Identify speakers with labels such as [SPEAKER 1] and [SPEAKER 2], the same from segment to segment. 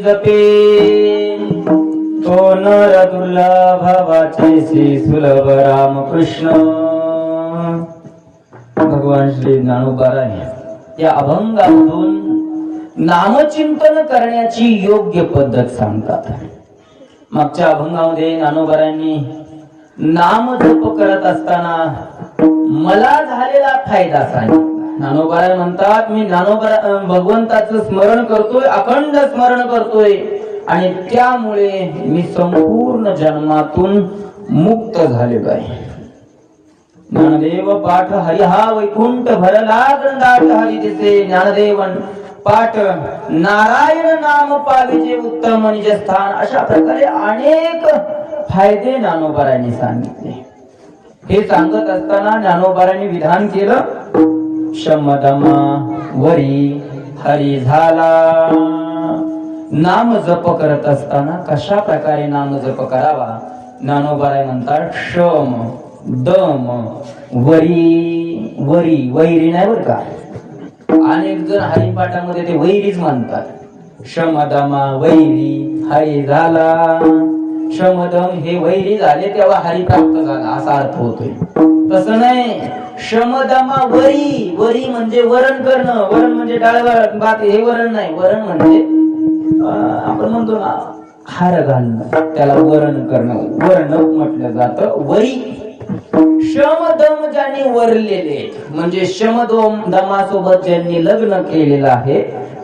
[SPEAKER 1] जपे. तो नर दुर्लभ श्री सुलभ रामकृष्ण. भगवान श्री ज्ञानोबाराने या अभंगामधून नामचिंतन करण्याची योग्य पद्धत सांगतात. मागच्या अभंगामध्ये ज्ञानोबारांनी नाम जप करत असताना मला झालेला फायदा सांगितला. ज्ञानोबाराय म्हणतात मी ज्ञानोबा भगवंताचं स्मरण करतोय अखंड स्मरण करतोय. आणि त्यामुळे मी संपूर्ण जन्मातून मुक्त झालेलो आहे ज्ञानदेव पाठ हरी हा वैकुंठ भरला गंधाट हरी दिसे ज्ञानदेवन. पाठ नारायण नाम पाविजे उत्तम म्हणजे स्थान अशा प्रकारे अनेक फायदे ज्ञानोबारांनी सांगितले. हे सांगत असताना ज्ञानोबारांनी विधान केलं. शमदमा वरी हरी झाला. नाम जप करत असताना कशा प्रकारे नाम जप करावा? ज्ञानोबाराय म्हणतात शम दम वरी वरी वैरी नाही बर का? अनेक जण हरिपाठामध्ये ते वैरीच मानतात शमदमा वैरी हरी झाला. शमदम हे वैरी झाले तेव्हा हरी प्राप्त झाला असा अर्थ होतोय. तसं नाही. शमदमा वरी वरी म्हणजे वरण करणं. वरण म्हणजे डाळ भात हे वरण नाही. वरण म्हणजे आपण म्हणतो ना हार घालणं. त्याला वरण करणं. वर्ण म्हटलं जात. वरी. शमदम ज्यांनी वरलेले म्हणजे शमदम दमासोबत ज्यांनी लग्न केलेलं आहे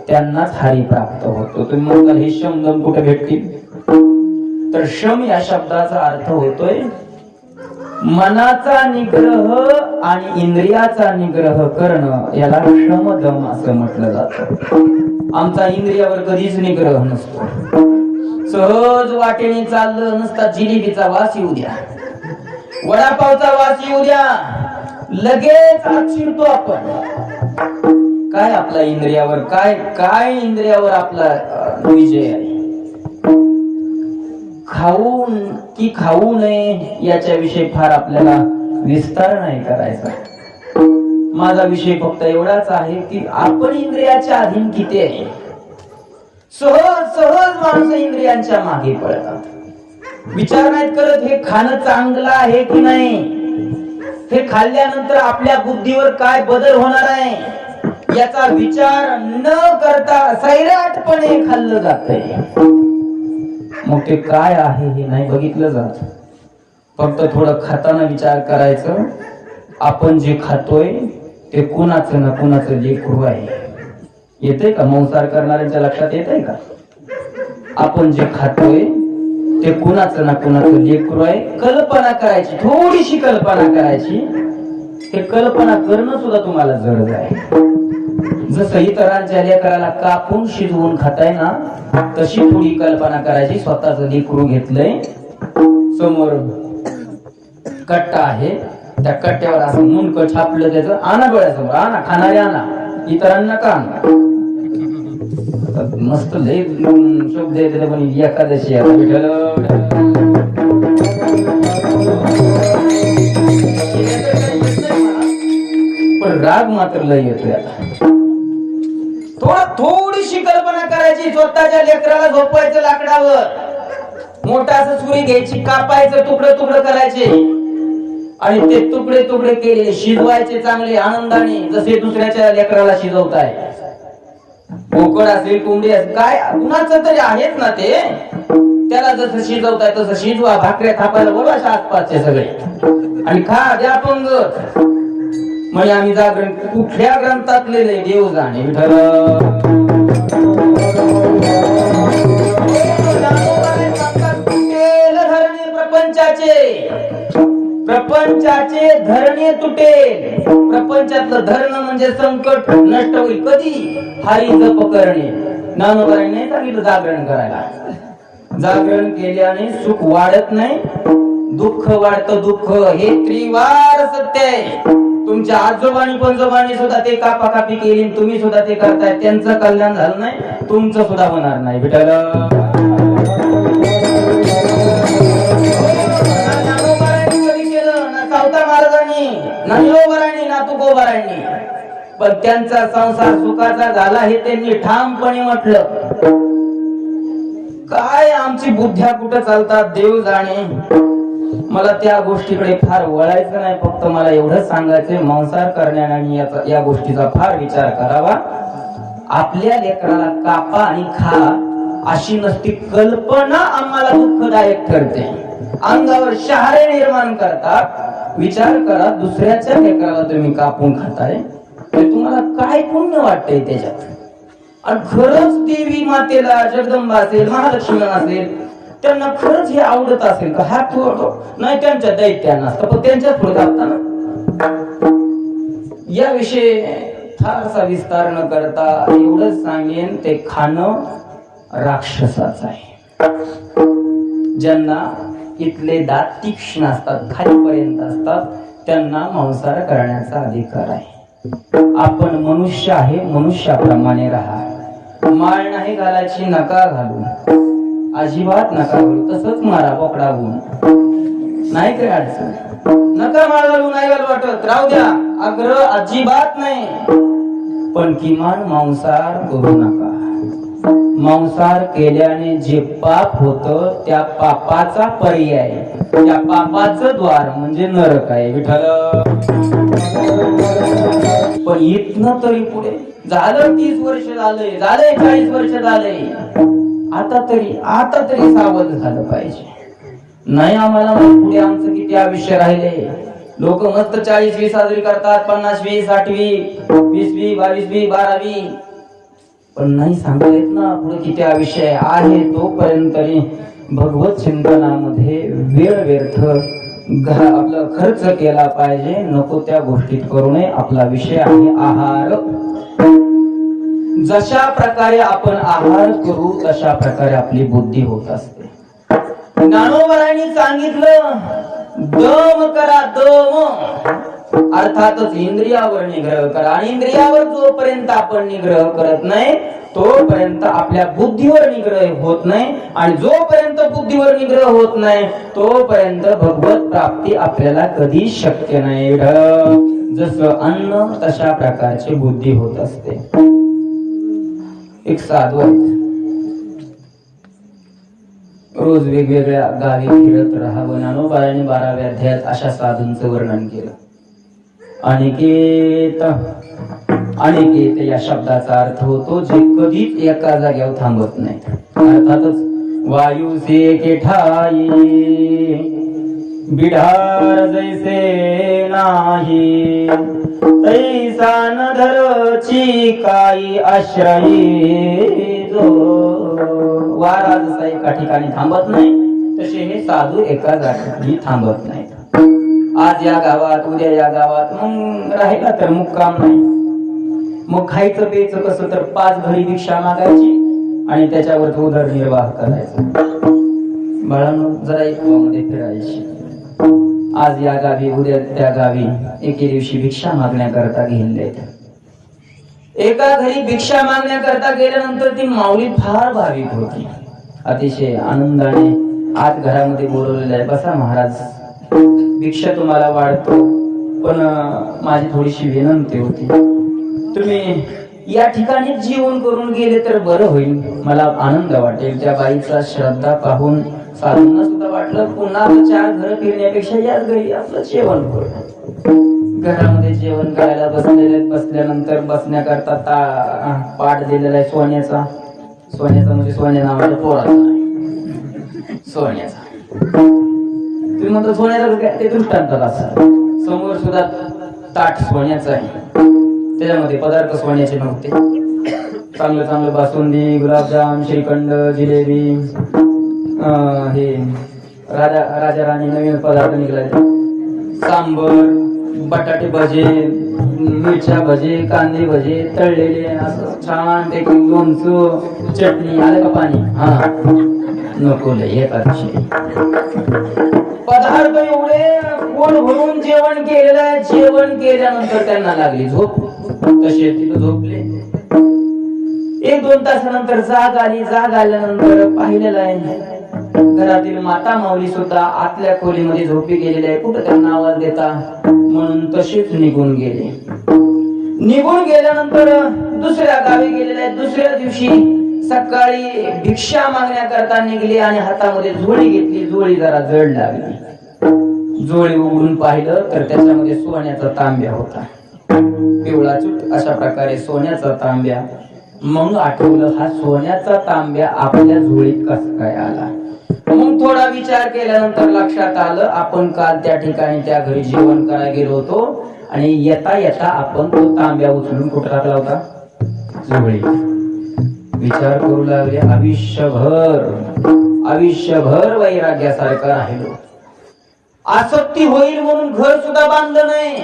[SPEAKER 1] त्यांनाच हरी प्राप्त होतो. तुम्ही म्हणता हे शमदम कुठे भेटतील? तर शम या शब्दाचा अर्थ होतोय मनाचा निग्रह आणि इंद्रियाचा निग्रह करणं याला श्रमदम असं म्हटलं जात. आमचा इंद्रियावर कधीच निग्रह नसतो. सहज वाटेने चाललं नसता जिलेबीचा वास येऊ द्या. वडापावचा वास येऊ द्या. लगेच आत आपण. काय आपला इंद्रियावर? काय काय इंद्रियावर आपला विजय आहे? खाऊन की खाऊ नये याच्याविषयी फार आपल्याला विस्तार नाही करायचा. माझा विषय फक्त एवढाच आहे की आपण इंद्रियाच्या अधीन किती आहे? सहज सहज माणसं इंद्रियांच्या मागे पळतात. विचार नाहीत करत हे खाणं चांगलं आहे की नाही? हे खाल्ल्यानंतर आपल्या बुद्धीवर काय बदल होणार आहे? याचा विचार न करता सैराटपणे खाल्लं जातंय. मग ते काय आहे हे नाही बघितलं जात. फक्त थोडं खाताना विचार करायचं. आपण जे खातोय ते कुणाचं ना कुणाचं लेकरू आहे. येते का? मंसार करणाऱ्यांच्या लक्षात येतंय का? आपण जे खातोय ते कुणाचं ना कुणाचं लेकरू आहे कल्पना करायची. थोडीशी कल्पना करायची. हे कल्पना करणं सुद्धा तुम्हाला जड आहे. जसं इतरांच्या लेकराला कापून शिजवून खाताय ना तशी थोडी कल्पना करायची स्वतःच लेकरू घेतलंय. समोर कट्टा आहे त्या कट्ट्यावर असं मुंडक छापलं त्याचं आणा डोळ्यासमोर आणा खाणारे आणा इतरांना का आणा? मस्त लय शब्द येते पण एकादशी आता विठ्ठल पण राग मात्र लय येतोय आता. थोडा थोडीशी कल्पना करायची स्वतःच्या लेकराला झोपायचं लाकडावर. मोठा असं सुरी घ्यायची कापायचं तुकडं तुकडं करायचे. आणि ते तुकडे तुकडे केले शिजवायचे चांगले आनंदाने जसे दुसऱ्याच्या लेकराला शिजवताय. बोकड असेल कोंबडी असेल काय कुणाचं तरी आहेच ना ते. त्याला जसं शिजवताय तसं शिजवा भाकऱ्या थापायला बोलवा आसपासचे सगळे. आणि खा द्या पंगत म्हणजे आम्ही जागरण कुठल्या ग्रंथातले नाही देव जाणे विठ्ठल? प्रपंचाचे. धरणे तुटेल. प्रपंचातलं धरण म्हणजे संकट नष्ट होईल कधी? हरी जप करणे. ज्ञानोबारांनी सांगितलं जागरण करायला. जागरण केल्याने सुख वाढत नाही. दुःख वाढतं दुःख. हे त्रिवार सत्य आहे. तुमच्या आजोबानी पंजोबानी सुद्धा ते कापा कापी केली आणि तुम्ही सुद्धा ते करताय. त्यांचं कल्याण झालं नाही तुमचं सुद्धा होणार नाही. विठाल नंदोबरांनी ना तुकोबरांनी. पण त्यांचा संसार सुखाचा झाला हे त्यांनी ठामपणे म्हटलं. आमची बुद्ध्या कुठं चालतात देव जाणे. मला त्या गोष्टीकडे फार वळायचं नाही. फक्त मला एवढं सांगायचंय मांसाहार करण्याने आणि याचा या गोष्टीचा फार विचार करावा. आपल्या लेकराला कापा आणि खा अशी नसती कल्पना आम्हाला दुःखदायक ठरते. अंगावर शहारे निर्माण करतात. विचार करा दुसऱ्याच्या लेकराला तुम्ही कापून खाताय तुम्हाला काय पुण्य वाटतंय त्याच्यात? आणि खरंच देवी मातेला जगदंबा असेल महालक्ष्मी असेल त्यांना खरंच हे आवडत असेल का? हा थोडं नाही त्यांच्या दैत्यांना असतं पण त्यांच्याच पुढे जाताना याविषयी फारसा विस्तार न करता एवढंच सांगेन ते खाणं राक्षसाच आहे. ज्यांना इथले दात तीक्ष्ण असतात खालीपर्यंत असतात त्यांना मांसाहार करण्याचा अधिकार आहे. आपण मनुष्य आहे मनुष्याप्रमाणे राहा. माळ नाही घालायची नका घालू. अजिबात नका घालू तसंच मारा बोकडा गुण नाही काय अडचण. नका माळ घालू नाही घालू वाटत. राहू द्या. आग्रह अजिबात नाही. पण किमान मांसाहार करू नका. मांसाहार केल्याने जे पाप होत त्या पापाचा पर्याय. त्या पापाचं द्वार म्हणजे नरक आहे. विठ्ठल. पण इथनं तरी पुढे. झालं तीस वर्ष झालंय. झालंय चाळीस वर्ष झालंय. आता तरी आता तरी सावध झालं पाहिजे. नाही आम्हाला पुढे आमचं किती आयुष्य राहिले? लोक मस्त चाळीस वी साजरी करतात पन्नास वी साठवी वीस वी बावीस वी बारावी. पण नाही सांगता येत ना पुढे किती आयुष्य आहे तोपर्यंत तरी भगवत चिंतनामध्ये वेळ व्यर्थ आपला खर्च केला पाहिजे. नको त्या गोष्टीत करू नये. आपला विषय आहे आहार. जशा प्रकारे आपण आहार करू तशा प्रकारे आपली बुद्धी होत असते. ज्ञानोबरांनी सांगितलं दम करा दम. अर्थातच इंद्रियावर निग्रह करा. आणि इंद्रियावर जोपर्यंत आपण निग्रह करत नाही तोपर्यंत आपल्या बुद्धीवर निग्रह होत नाही. आणि जोपर्यंत बुद्धीवर निग्रह होत नाही तोपर्यंत भगवत प्राप्ती आपल्याला कधी शक्य नाही. जसं अन्न तशा प्रकारची बुद्धी होत असते. एक साधू आहेत. रोज वेगवेगळ्या गावी फिरत राहावं नानोबाराने बाराव्या अध्यायात अशा साधूंचं वर्णन केलं. अनिकेत अनिकेत या शब्दाचा अर्थ होतो जे कधीच एका जाग्यावर थांबत नाही. अर्थातच वायू से केठाई बिढार जैसे नाही। तैसा न धरची काही आश्रयी जो। वारा जसा एका ठिकाणी थांबत नाही तसे हे साधू एका जागी थांबत नाही। आज या गावात उद्या या गावात मग राहिला तर मुक्काम नाही। मग खायचं प्यायचं कसं तर पाच घरी भिक्षा मागायची आणि त्याच्यावर उदरनिर्वाह करायचा। बाळांनो जरा एक मध्ये फिरायची। आज या गावी उद्या त्या गावी एके दिवशी भिक्षा मागण्याकरता गेले एका घरी भिक्षा मागण्याकरता गेल्यानंतर ती माऊली फार भाविक होती. अतिशय आनंदाने आत घरामध्ये बोलवलेलं आहे बसा महाराज भिक्षा तुम्हाला वाढतो पण माझी थोडीशी विनंती होती. तुम्ही या ठिकाणी जीवन करून गेले तर बरं होईल. मला आनंद वाटेल. त्या बाईचा श्रद्धा पाहून साधूंना सुद्धा वाटलं पुन्हा चार घर फिरण्यापेक्षा याच घरी आपलं जेवण करू. घरामध्ये जेवण करायला बसलेले बसल्यानंतर बसण्याकरता ता पाठ दिलेला आहे सोन्याचा. सोन्याचा म्हणजे सोन्या नावाचा पोराचा. सोन्याचा. तुम्ही म्हणता सोन्याचा काय ते दृष्टांतात असं समोर सुद्धा ताट सोन्याचं आहे. त्याच्यामध्ये पदार्थ सोन्याचे नव्हते. चांगलं चांगलं बासुंदी गुलाबजाम श्रीखंड जिलेबी हे राजा राजा राणी नवीन पदार्थ निघाले. सांबर बटाटे भजे मिरच्या भजे कांदे भजे तळलेले असं छान ते लोणचं चटणी आलं का पाणी? हा. नको लय पदार्थ एवढे कोण भरून जेवण केलेलं आहे जेवण केल्यानंतर त्यांना लागली झोप. तसे तिथं झोपले. एक दोन तासानंतर जाग आली जाग आल्यानंतर पाहिलेलं आहे. घरातील माता माऊली सुद्धा आतल्या खोलीमध्ये झोपी गेलेली आहे. कुठं त्यांना आवाज देता? म्हणून तसेच निघून गेले. निघून गेल्यानंतर दुसऱ्या गावी गेलेले दुसऱ्या दिवशी सकाळी भिक्षा मागण्याकरता निघली आणि हातामध्ये झोळी घेतली. झोळी जरा जड लागली. झोळी उघडून पाहिलं तर त्याच्यामध्ये सोन्याचा तांब्या होता. पिवळा चुट अशा प्रकारे सोन्याचा तांब्या. मग आठवलं हा सोन्याचा तांब्या आपल्या झोळीत कस काय आला? मग थोडा विचार केल्यानंतर लक्षात आलं आपण काल त्या ठिकाणी त्या घरी जेवण करायला गेलो होतो आणि येता येता आपण तो तांब्या उचलून कुठं टाकला होता? विचार करू लागले आयुष्यभर आयुष्यभर वैराग्यासारखं राहिलो. आसक्ती होईल म्हणून घर सुद्धा बांधलं नाही.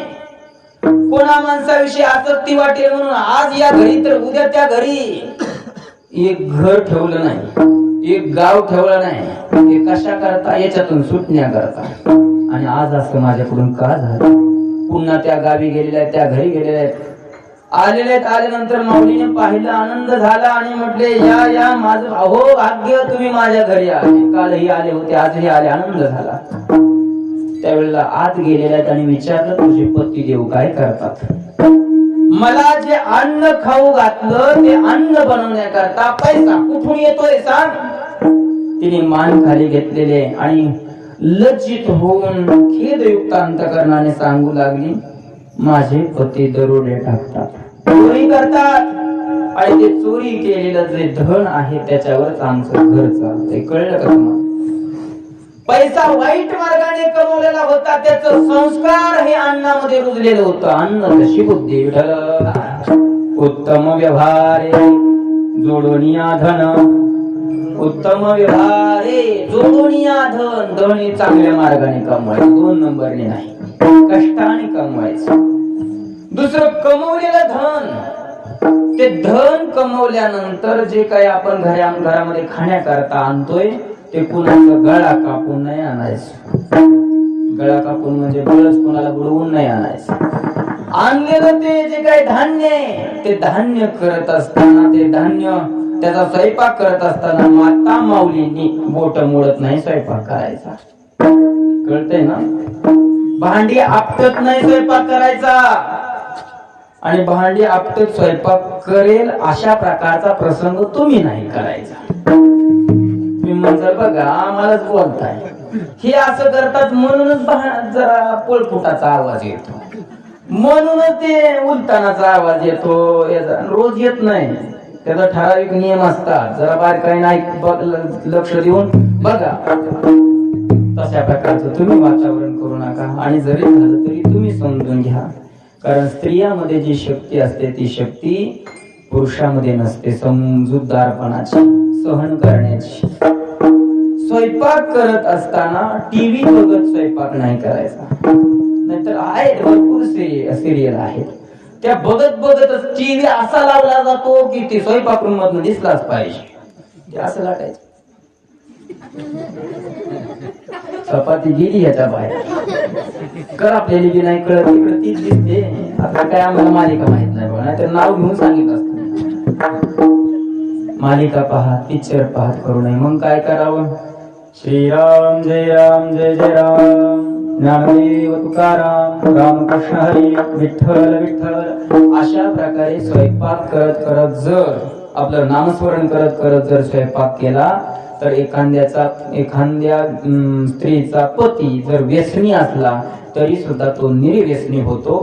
[SPEAKER 1] कोणा माणसाविषयी आसक्ती वाटेल म्हणून आज या घरी तर उद्या त्या घरी एक घर ठेवलं नाही. एक गाव ठेवला नाही हे कशा करता? याच्यातून सुटण्या करता. आणि आज असं माझ्याकडून का झालं? पुन्हा त्या गावी गेलेल्या आहेत त्या घरी गेलेल्या आहेत. आलेले आहेत आल्यानंतर माऊलीने पाहिलं आनंद झाला आणि म्हटले या या माझ अहो भाग्य तुम्ही माझ्या घरी आले. कालही आले होते आजही आले आनंद झाला. त्यावेळेला आत गेलेल्या आहेत आणि विचारलं तुझे पती देऊ काय करतात? मला जे अन्न खाऊ घातलं ते अन्न बनवण्याकरता पैसा कुठून येतोय सांग. तिने मान खाली घेतलेले आणि लज्जित होऊन खेदयुक्त अंतकरणाने सांगू लागली माझे पती दरोडे टाकतात. चोरी करतात. आणि ते चोरी केलेलं जे धन आहे त्याच्यावरच आमचं घर चालतंय. कळलं का तुम्हाला? पैसा वाईट मार्गाने कमवलेला होता त्याच संस्कार हे अन्नामध्ये रुजलेलं होतं. अन्न तशी बुद्धी विठल उत्तम व्यवहारे जोडोनिया धन. उत्तम व्यवहारे जोडोनिया धन धन चांगल्या मार्गाने कमवायचं. दोन नंबरने नाही. कष्टाने कमवायचं. दुसरं कमवलेलं धन. ते धन कमवल्यानंतर जे काही आपण घरा घरामध्ये खाण्याकरता आणतोय ते कुणाचा गळा कापून नाही आणायचं. गळा कापून म्हणजे बळच कुणाला बुडवून नाही आणायचं. आणलेलं ते जे काही धान्य आहे ते धान्य करत असताना ते धान्य त्याचा स्वयंपाक करत असताना माता माऊलींनी बोट मोडत नाही स्वयंपाक करायचा. कळतय ना? भांडी आपटत नाही स्वयंपाक करायचा. आणि भांडी आपटत स्वयंपाक करेल अशा प्रकारचा प्रसंग तुम्ही नाही करायचा. तुम्ही म्हणजे बघा आम्हालाच बोलताय. हे असं करतात म्हणूनच जरा पोळपुटाचा आवाज येतो. म्हणूनच ते उलतानाचा आवाज येतो. याचा रोज येत नाही. त्याचा ठराविक नियम असतात जरा बाहेर काही नाही लक्ष देऊन बघा. तशा प्रकारचं तुम्ही वातावरण करू नका. आणि जरी झालं तरी तुम्ही समजून घ्या. कारण स्त्रियामध्ये जी शक्ती असते ती शक्ती पुरुषामध्ये नसते. समजूतदारपणाची सहन करण्याची. स्वयंपाक करत असताना टीव्ही बघत स्वयंपाक नाही करायचा. नाहीतर आहेत भरपूर सिरियल आहेत. त्या बघत बघतच टीव्ही असा लावला जातो की ते स्वयंपाक रूम मधून दिसलाच पाहिजे. ते असं लाटायचं. चपाती गेली याच्या बाहेर. कर आपल्याला की नाही कळत तिकडे तीच दिसते. आता काय आम्हाला मालिका माहीत नाही बघा नाहीतर नाव घेऊन सांगितलं असतं. मालिका पाहत पिक्चर पाहत करू नये. मग काय करावं? श्रीराम जय राम जय जय राम. ज्ञानदेव तुकाराम रामकृष्ण हरी विठ्ठल विठ्ठल. अशा प्रकारे स्वयंपाक करत करत जर आपलं नामस्मरण करत करत जर स्वयंपाक केला तर एखाद्याचा एखाद्या स्त्रीचा पती जर व्यसनी असला तरी सुद्धा तो निर्व्यसनी होतो.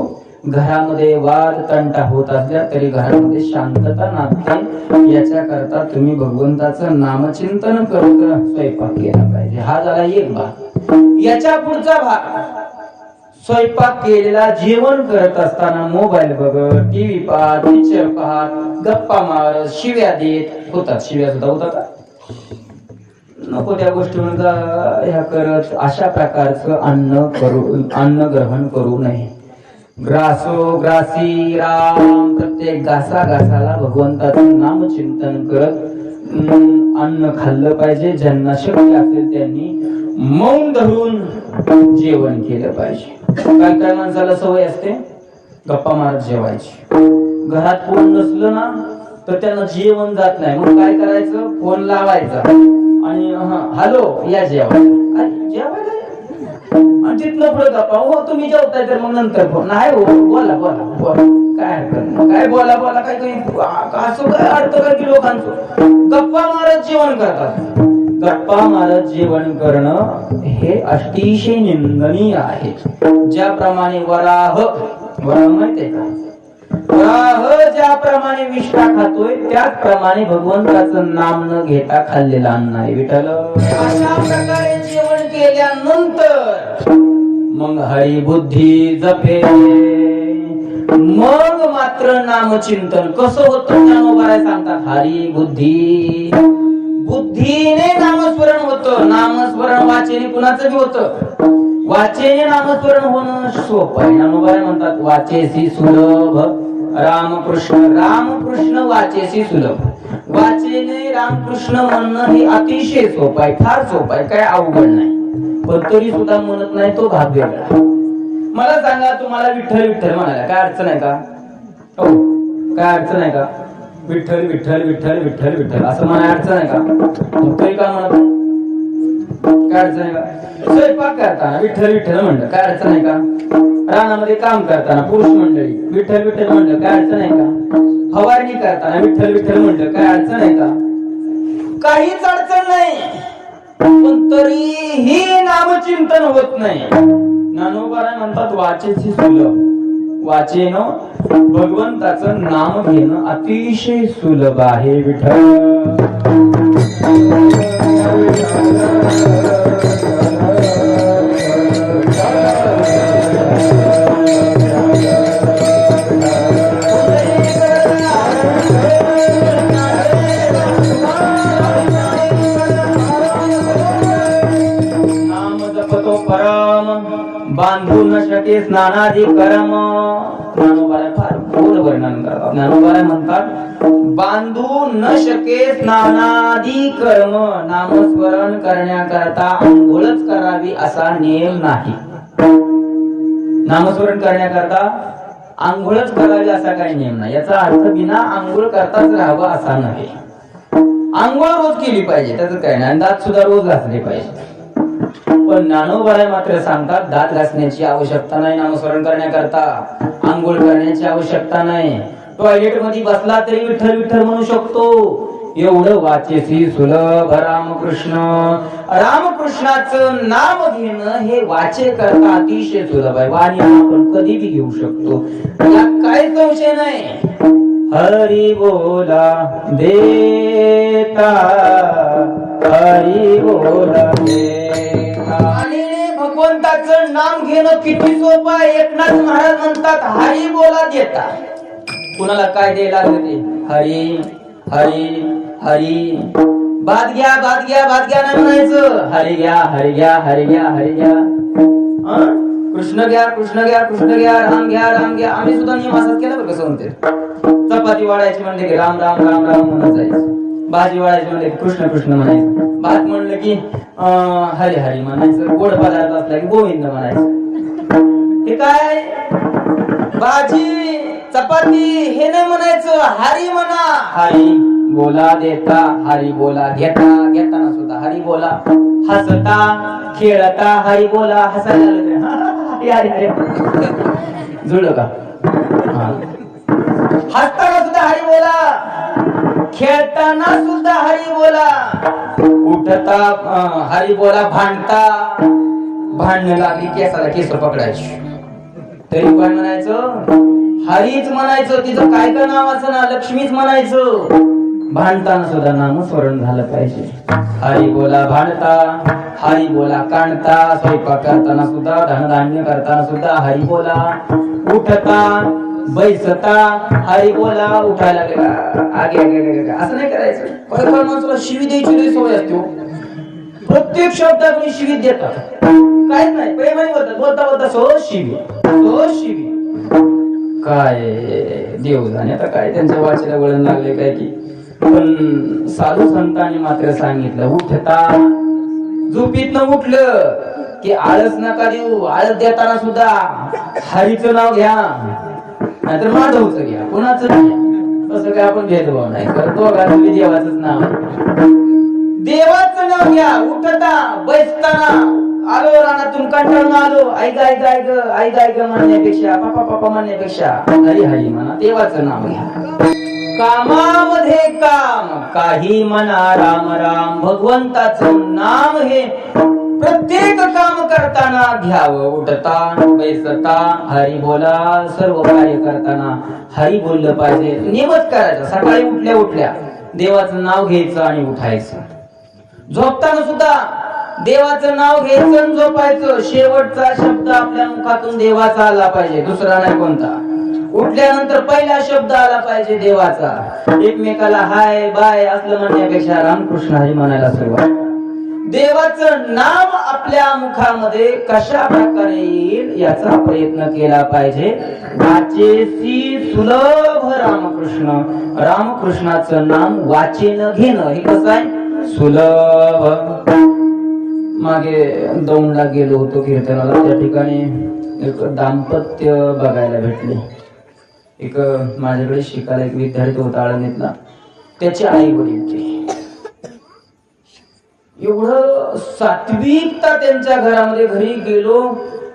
[SPEAKER 1] घरामध्ये वाद तंटा होत असल्या तरी घरामध्ये शांतता नाते याच्या करता तुम्ही भगवंताचं नामचिंतन करत स्वयंपाक केला पाहिजे. हा झाला एक भाग. याच्या पुढचा भाग. स्वयंपाक केलेला जेवण करत असताना मोबाईल बघत टीव्ही पाहत पिक्चर पाहत गप्पा मारत शिव्या देत. होतात शिव्या सुद्धा होतात. नको त्या गोष्टी ह्या करत. अशा प्रकारचं अन्न करू अन्न ग्रहण करू नये. ग्रासो ग्रासी राम. प्रत्येक घासा घासाला भगवंताचं नाम चिंतन करत अन्न खाल्लं पाहिजे. ज्यांना शक्य असेल त्यांनी मौन धरून जेवण केलं पाहिजे. काय काय माणसाला सवय असते? गप्पा मारत जेवायची. घरात कोण नसलं ना तर त्यांना जेवण जात नाही. मग काय करायचं? फोन लावायचा. आणि हॅलो या जेवा जेवायला आणि तिथलं पुढे गप्पा हो तुम्ही जेवताय तर मग नंतर फोन. नाही हो बोला बोला बोला. काय हरकत नाही. काय बोला बोला काय काही असं काय अर्थ काय की लोकांचं? गप्पा मारत जेवण करतात. गप्पा मारत जेवण करणं हे अतिशय निंदनीय आहे. ज्याप्रमाणे वराह वराह माहितीये का? वराह ज्याप्रमाणे विष्ठा खातोय त्याचप्रमाणे भगवंताचं नाम न घेता खाल्लेलं अन्न आहे. विठ्ठल. अशा प्रकारे जेवण केल्यानंतर मग हरी बुद्धी जपे. मग मात्र नामचिंतन कसं होतं? ज्ञानोबाराय सांगतात हरी बुद्धी बुद्धीने नामस्मरण होतं. नामस्मरण वाचेने कुणाचं बी होतं. वाचेने नामस्मरण होणं सोपं आहे. म्हणतात वाचेसी सुलभ रामकृष्ण. रामकृष्ण वाचेसी सुलभ. वाचेने रामकृष्ण म्हणणं हे अतिशय सोपं आहे. फार सोपं आहे. काय अवघड नाही. पण तरी सुद्धा म्हणत नाही तो भाग वेगळा मला सांगा तुम्हाला विठ्ठल विठ्ठल म्हणाला काय अडचण आहे का? हो काय अडचण आहे का? विठ्ठल विठ्ठल विठ्ठल विठ्ठल विठ्ठल. असं म्हणा अडचण आहे का? मग तरी का म्हणत? काय अडचण आहे का? स्वयंपाक करताना विठ्ठल विठ्ठल म्हणलं. काय अडचण आहे का? रानामध्ये काम करताना पुरुष मंडळी विठ्ठल विठ्ठल म्हणलं. काय अडचण आहे का? फवारणी करताना विठ्ठल विठ्ठल म्हणलं. काय अडचण आहे का? काहीच अडचण नाही. पण तरीही नामचिंतन होत नाही. ज्ञानोबाराय म्हणतात वाचेची सुलभ वाचेन भगवंताचं नाम घेणं अतिशय सुलभ आहे विठ्ठल. नाम जपतो परम बांधू न शके स्नानादी करम. बांधू नानादी कर्म नामस्मरण करण्याकरता आंघोळच करावी असा नियम नाही. नामस्मरण करण्याकरता आंघोळच करावी असा काही नियम नाही. याचा अर्थ बिना आंघोळ करताच राहावं असा नव्हे. आंघोळ रोज केली पाहिजे त्याचं काय नाही. दात सुद्धा रोज घासले पाहिजे. पण ज्ञानोबाराय मात्र सांगतात दात घासण्याची आवश्यकता नाही नामस्मरण करण्याकरता. आंघोळ करण्याची आवश्यकता नाही. टॉयलेटमध्ये बसला तरी विठ्ठल विठ्ठल म्हणू शकतो. एवढं वाचेसी सुलभ रामकृष्ण. रामकृष्णाचं नाम घेणं हे वाचे करता अतिशय सुलभ आहे. वाणी आपण कधी बी घेऊ शकतो. यात काय संशय नाही. हरी बोला देता. हरी बोला देता. आणि भगवंताचं नाम घेणं किती सोपं आहे. एकनाथ महाराज म्हणतात हरी बोला देता. कुणाला काय द्यायला लागलं ते? हरी हरी हरी. बाद घ्या बाद घ्या बाद घ्या नाही म्हणायचं. हरी घ्या हरी घ्या हरी घ्या हरी घ्या. कृष्ण घ्या कृष्ण घ्या कृष्ण घ्या राम घ्या राम घ्या. आम्ही सुद्धा नियम असाच केला बरं कसं म्हणते चपाती वाढायची म्हणले की राम राम राम राम म्हणत जायचं. भाजी वाढायची म्हणले की कृष्ण कृष्ण म्हणायचं. भात म्हणलं की हरी हरी म्हणायचं. गोड पदार्थ असला की गोविंद म्हणायचं. हे काय? भाजी! चपाती हे नाही म्हणायचं हरी म्हणा. हरी बोला देता हरी बोला घेता घेताना सुद्धा हरी बोला. हसता खेळता हरी बोला हसायला जुळलं का. हसताना सुद्धा हरी बोला. खेळताना सुद्धा हरी बोला. उठता हरी बोला भांडता. भांडणं लागली केसाला केस पकडायची. तरी काय म्हणायचं हरीच म्हणायचं तिचं काय काय नावाचं ना? लक्ष्मीच म्हणायचं. भांडताना सुद्धा नामस्मरण झालं पाहिजे. हरी बोला भांडता हरी बोला कांडता स्वयंपाक करताना सुद्धा धनधान्य करताना सुद्धा हरी बोला. उठता बैसता हरी बोला उठायला आगे आगे असं नाही करायचं. काय माणसाला शिवी द्यायची लई सवय असते हो. प्रत्येक शब्दात मी शिवी देतात काय नाही. प्रेमाने बोलतात बोलता बोलता सो शिवी सो शिवी काय देव आता काय त्यांच्या वाचेला वळण लागले काय की? पण साधू संतांनी मात्र सांगितलं उठता. झोपीतनं उठलं की आळस नका देऊ आळस देताना सुद्धा हरीचं नाव घ्या. नाहीतर माधवचं घ्या कोणाचं घ्या तसं काय आपण भेदभाव नाही. करतो दोघांचं देवाचंच नाव? देवाचं नाव घ्या. उठता बैसताना. आलो रानातून कंटाळून आलो. ऐक ऐक ऐक ऐक ऐक म्हणण्यापेक्षा पापा पापा म्हणण्यापेक्षा हरी हरी म्हणा देवाचं नाव घ्या. कामामध्ये काम काही म्हणा राम राम भगवंताचं नाम हे. प्रत्येक काम करताना घ्यावं उठता बैसता हरी बोला सर्व कार्य करताना हरी बोललं पाहिजे. नियमच करायचं सकाळी उठल्या उठल्या. देवाचं नाव घ्यायचं आणि उठायचं. झोपताना सुद्धा देवाचं नाव घ्यायचं झोपायचं शेवटचा शब्द आपल्या मुखातून देवाचा आला पाहिजे. दुसरा नाही कोणता. उठल्यानंतर पहिला शब्द आला पाहिजे देवाचा. एकमेकाला हाय बाय असलं म्हणण्यापेक्षा रामकृष्ण हरी म्हणायला सुरुवात. देवाचं नाम आपल्या मुखामध्ये कशा प्रकारे येईल याचा प्रयत्न केला पाहिजे. वाचेसी सुलभ रामकृष्ण. रामकृष्णाचं नाम वाचेन घेणं. हे कसं आहे? सुलभ. मागे दौंडला गेलो होतो कीर्तनाला. त्या ठिकाणी एक दाम्पत्य बघायला भेटले. एक माझ्याकडे शिकायला एक विद्यार्थी होता आळंदीतला. त्याचे आई वडील ते एवढं सात्विकता त्यांच्या घरामध्ये घरी गेलो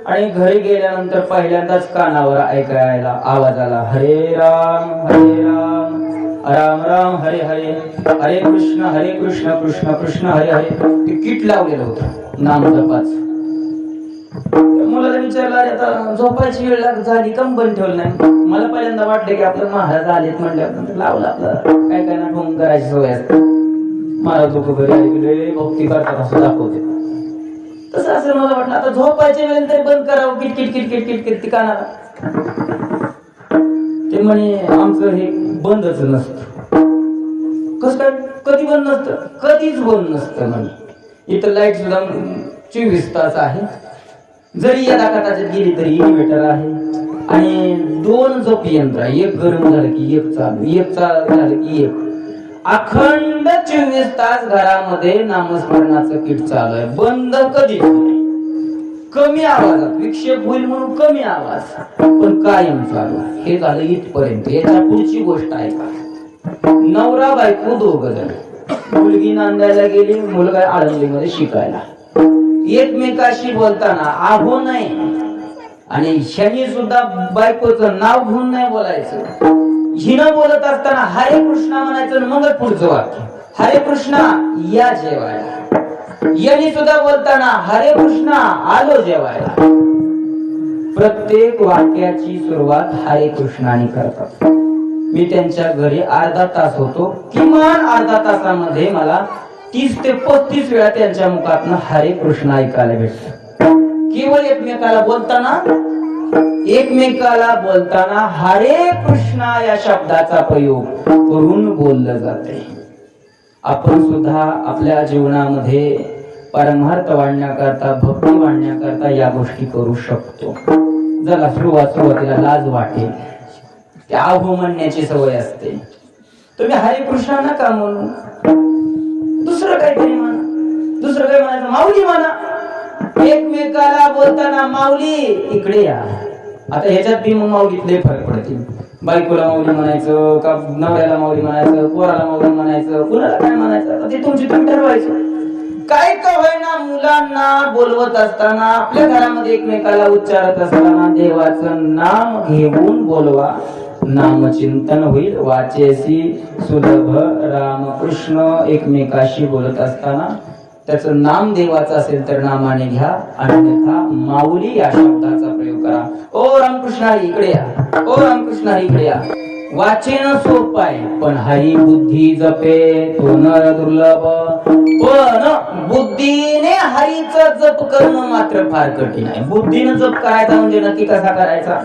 [SPEAKER 1] आणि घरी गेल्यानंतर पहिल्यांदाच कानावर ऐकायला आवाज आला हरे राम हरे राम. राम राम हरे हरे. हरे कृष्ण हरे कृष्ण कृष्ण कृष्ण हरे हरे. ते किट लावलेलं होतं नाम जपाच मुलाला विचारलं अरे आता झोपायची वेळ लाग झाली कम बंद ठेवलं नाही. मला पहिल्यांदा वाटलं की आपलं महाराज आलेत म्हणल्यावर लावलं आपलं. काय काय ना ठोंग करायची सवय असते. महाराज लोक घरी ऐकले भक्ती करतात असं दाखवते. तसं असं मला वाटलं आता झोपायच्या वेळेला तरी बंद करावं. किट किट किट किट किट किट ती कानाला. ते म्हणे आमचं हे बंदच नसतं. कस काय? कधी बंद नसतं? कधीच बंद नसतं म्हणे. इथं लाइट सुद्धा चोवीस तास आहे. जरी या दाखवताच्यात गेली तरी इन्व्हर्टर आहे. आणि दोन जप यंत्र आहे. एक गरम झालं की एक चालू एक चालू झालं की एक. अखंड चोवीस तास घरामध्ये नामस्मरणाचं किट चालू आहे. बंद कधी कमी आवाजात विक्षेप होईल म्हणून कमी आवाज. पण कायम चालू हे झालं इथपर्यंत. याच्या पुढची गोष्ट आहे का? नवरा बायको दोघ जण. मुलगी नांदायला गेली मुलगा आळंदीमध्ये शिकायला. एकमेकाशी बोलताना आहो नाही. आणि शनी सुद्धा बायकोचं नाव घेऊन नाही बोलायचं. हिनं बोलत असताना हरे कृष्णा म्हणायचं मग पुढचं वाक्य. हरे कृष्णा या जेवायला. यांनी सुद्धा बोलताना हरे कृष्णा आलो जेवायला. प्रत्येक वाक्याची सुरुवात हरे कृष्णाने करतात. मी त्यांच्या घरी अर्धा तास होतो. किमान अर्धा तासामध्ये मला तीस ते पस्तीस वेळा त्यांच्या मुखातन हरे कृष्ण ऐकायला भेटत. केवळ एकमेकाला बोलताना एकमेकाला बोलताना हरे कृष्णा या शब्दाचा प्रयोग करून बोललं जाते. आपण सुद्धा आपल्या जीवनामध्ये परमार्थ वाढण्याकरता भक्ती वाढण्याकरता या गोष्टी करू शकतो. जरा सुरुवात सुरुवातीला लाज वाटेल त्या आहो म्हणण्याची सवय असते. तुम्ही हरे कृष्णा नका म्हणू दुसरं काहीतरी म्हणा. दुसरं काही म्हणायचं? माऊली म्हणा. एकमेकाला बोलताना माऊली इकडे या. आता ह्याच्यात बी मग माऊलीतले फरक पडतील. बायकोला माऊली म्हणायचं का नवऱ्याला माऊली म्हणायचं पोराला माऊली म्हणायचं कुणाला काय म्हणायचं? ते तुमची तुम्ही ठरवायचं. काय का मुलांना बोलवत असताना आपल्या घरामध्ये एकमेकाला उच्चारत असताना देवाचं नाम घेऊन बोलवा. नामचिंतन होईल वाचेसी सुलभ रामकृष्ण एकमेकाशी बोलत असताना. त्याचं नाम देवाचं असेल तर नामाने घ्या अन्यथा माऊली या शब्दाचा प्रयोग करा. ओ रामकृष्ण इकडे या. ओ रामकृष्ण इकडे या. वाचेन सोप आहे पण हरी बुद्धी जपे तो न दुर्लभ. पण बुद्धीने हरीचा जप करणं मात्र फार कठीण आहे. बुद्धीनं जप करायचा म्हणजे नक्की कसा करायचा?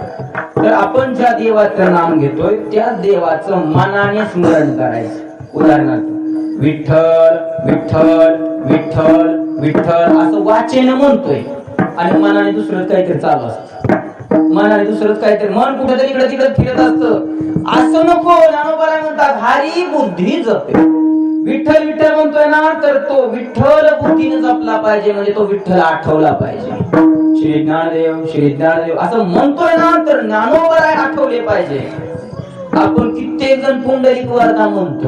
[SPEAKER 1] तर आपण ज्या देवाचं नाम घेतोय त्या देवाचं मनाने स्मरण करायचं. उदाहरणार्थ विठ्ठल विठ्ठल विठ्ठल विठ्ठल असं वाचेन म्हणतोय. आणि मनाने दुसरं काहीतरी चालू असतं. मनाने दुसरं काहीतरी. मन कुठेतरी इकडे तिकडे फिरत असतं. असं नको. ज्ञानोबाला म्हणतात हारी बुद्धी जपे. विठ्ठल विठ्ठल म्हणतोय ना तर तो विठ्ठल बुद्धीने जपला पाहिजे म्हणजे तो विठ्ठल आठवला पाहिजे. श्री ज्ञानदेव श्री ज्ञानदेव. असं म्हणतोय ना तर ज्ञानोबाला आठवले पाहिजे. आपण कित्येक जण पुंडलिक वार्ता म्हणतो.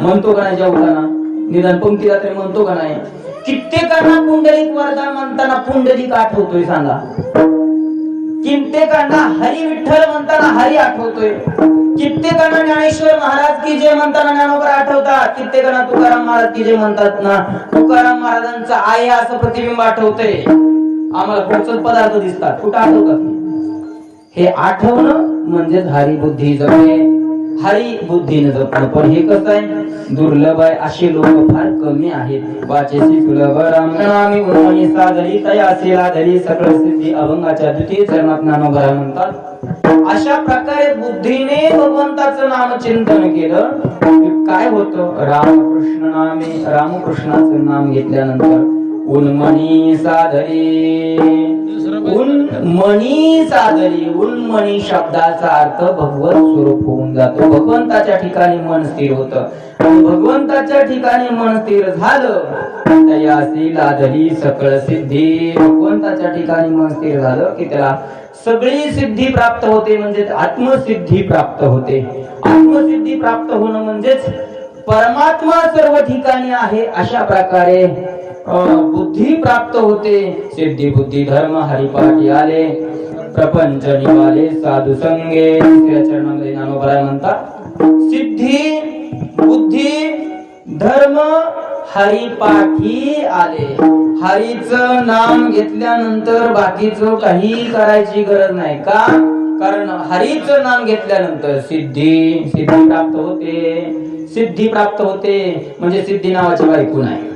[SPEAKER 1] म्हणतो का नाही जेवताना? निदान पंक्ती तरी म्हणतो का नाही? कित्येकांना पुंडलिक वरदान म्हणताना पुंडलिक आठवतोय सांगा. कित्येकांना हरी विठ्ठल म्हणताना हरी आठवतोय. कित्येकांना ज्ञानेश्वर महाराज की जे म्हणताना ज्ञानोबर आठवतात. कित्येकांना तुकाराम महाराज की जे म्हणतात ना तुकाराम महाराजांचा आहे असं प्रतिबिंब आठवतंय. आम्हाला पोचल पदार्थ दिसतात? कुठं आठवतात? हे आठवणं म्हणजेच हरी बुद्धी जपणे. हरी बुद्धीने जपणं. पण हे कसं आहे? दुर्लभ आहे. असे लोक फार कमी आहेत. वाचेसी सुलभ रामनामी उन्हाळी साधली तयासी लाधरी सकळ सिद्धी अभंगाच्या द्वितीय चरणात नानोबरा म्हणतात. अशा प्रकारे बुद्धीने भगवंताचं नाम चिंतन केलं काय होतं? रामकृष्ण नामे रामकृष्णाचं नाम घेतल्यानंतर उन्मणी साधरी उन्मणी साधरी उन्मणी शब्दाचा अर्थ भगवत स्वरूप होऊन जातो. भगवंताच्या ठिकाणी मन स्थिर होत. भगवंताच्या ठिकाणी मन स्थिर झालं तयासी सकळ सिद्धी भगवंताच्या ठिकाणी मन स्थिर झालं की त्याला सगळी सिद्धी प्राप्त होते म्हणजे आत्मसिद्धी प्राप्त होते. आत्मसिद्धी प्राप्त होणं म्हणजेच परमात्मा सर्व ठिकाणी आहे अशा प्रकारे बुद्धी प्राप्त होते सिद्धी बुद्धी धर्म हरिपाठी आले। प्रपंच निवाले साधू संगे चरणामध्ये ज्ञानोबराय म्हणतात सिद्धी बुद्धी धर्म हरिपाठी आले. हरीच नाम घेतल्यानंतर बाकीचं काही करायची गरज नाही का? कारण हरीच नाम घेतल्यानंतर सिद्धी सिद्धी प्राप्त होते. सिद्धी प्राप्त होते म्हणजे सिद्धी नावाची बायको नाही.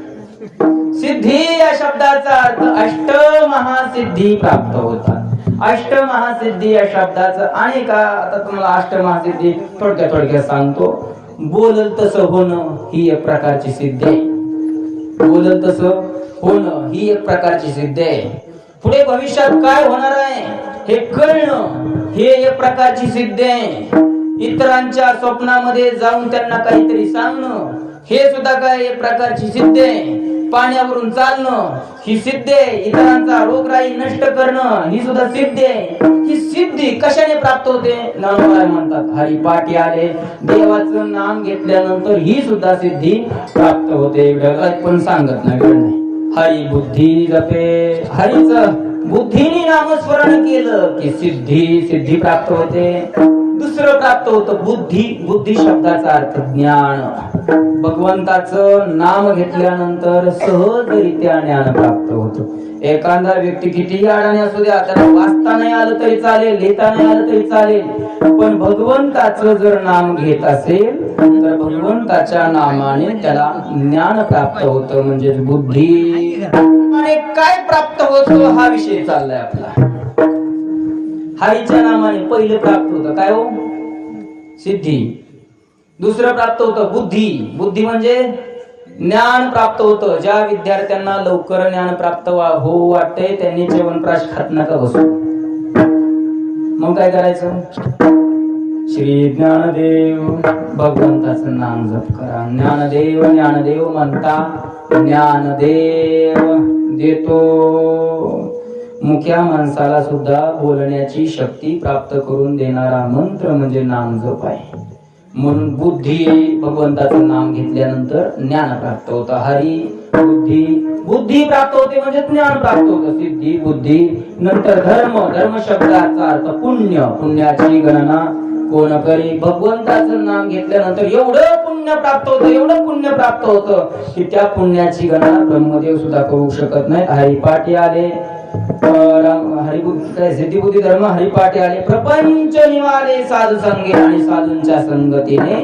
[SPEAKER 1] सिद्धी या शब्दाचा अर्थ अष्ट महासिद्धी प्राप्त होतात अष्ट महासिद्धी या शब्दाचं आणि का आता तुम्हाला अष्ट महासिद्धी थोडक्या थोडक्यात सांगतो. बोलल तसं होणं ही एक प्रकारची सिद्धी आहे. बोलल तसं होणं ही एक प्रकारची सिद्धी आहे. पुढे भविष्यात काय होणार आहे हे कळणं हे एक प्रकारची सिद्धी आहे. इतरांच्या स्वप्नामध्ये जाऊन त्यांना काहीतरी सांगणं हे सुद्धा काय एक प्रकारची सिद्धी आहे. पाण्यावरून चालणं ही सिद्धी आहे इतरांचा रोगराई नष्ट करणं ही सुद्धा सिद्धी. आहे ही सिद्धी कशाने प्राप्त होते? नामोबाई म्हणतात हरिपाठी आले. देवाचं नाम घेतल्यानंतर ही सुद्धा सिद्धी प्राप्त होते. एवढं पण सांगत नाही नाही. हरी बुद्धी जपे. हरीच बुद्धीने नामस्मरण केलं की सिद्धी सिद्धी प्राप्त होते. दुसरं प्राप्त होतं बुद्धी. बुद्धी शब्दाचा अर्थ ज्ञान. भगवंताचं नाम घेतल्यानंतर सहजरित्या ज्ञान प्राप्त होत. एखादा व्यक्ती कितीही अडाणी असू द्या त्याला वाचता नाही आलं तरी चालेल लिहिता नाही आलं तरी चालेल. पण भगवंताचं जर नाम घेत असेल तर भगवंताच्या नामाने त्याला ज्ञान प्राप्त होतं म्हणजे बुद्धी. आणि काय प्राप्त होतो हा विषय चाललाय आपला. हरीच्या नामाने पहिलं प्राप्त होतं. काय हो? सिद्धी. दुसरं प्राप्त होतं बुद्धी. बुद्धी म्हणजे ज्ञान प्राप्त होतं. ज्या विद्यार्थ्यांना लवकर ज्ञान प्राप्त हो होऊ वाटते त्यांनी जेवणप्राश खात नका बसू. मग काय करायचं? श्री ज्ञानदेव भगवंताचं नाम जप करा. ज्ञानदेव ज्ञानदेव म्हणता ज्ञानदेव देतो. मुख्या माणसाला सुद्धा बोलण्याची शक्ती प्राप्त करून देणारा मंत्र म्हणजे नाम जप आहे. म्हणून बुद्धी भगवंताचं नाम घेतल्यानंतर ज्ञान प्राप्त होतं. हरी बुद्धी बुद्धी प्राप्त होते म्हणजे ज्ञान प्राप्त होतं. सिद्धी बुद्धी नंतर धर्म धर्म शब्दाचा अर्थ पुण्य. पुण्याची गणना कोण करी? भगवंताचं नाम घेतल्यानंतर एवढं पुण्य प्राप्त होतं एवढं पुण्य प्राप्त होतं की त्या पुण्याची गणना ब्रह्मदेव सुद्धा करू शकत नाही हरिपाठी आले हरिबुद्धी सिद्धिबुद्धी धर्म हरिपाठी आले. प्रपंच निवाले साधू संगे आणि साधूंच्या संगतीने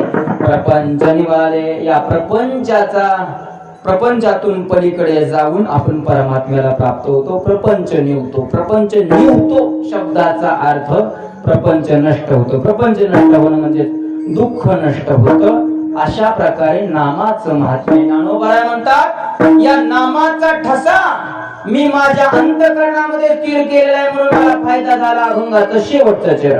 [SPEAKER 1] प्रपंच निवाले. या प्रपंचाचा प्रपंचातून पलीकडे जाऊन आपण परमात्म्याला प्राप्त होतो. प्रपंच निवतो. प्रपंच निवतो शब्दाचा अर्थ प्रपंच नष्ट होतो. प्रपंच नष्ट होणं म्हणजे दुःख नष्ट होतं. अशा प्रकारे नामाचं महात्म्य ज्ञानोबाराय म्हणतात या नामाचा ठसा मी माझ्या अंतकरणामध्ये स्थिर केलेला आहे म्हणून मला फायदा झाला अभंगाचं शेवटचं चरण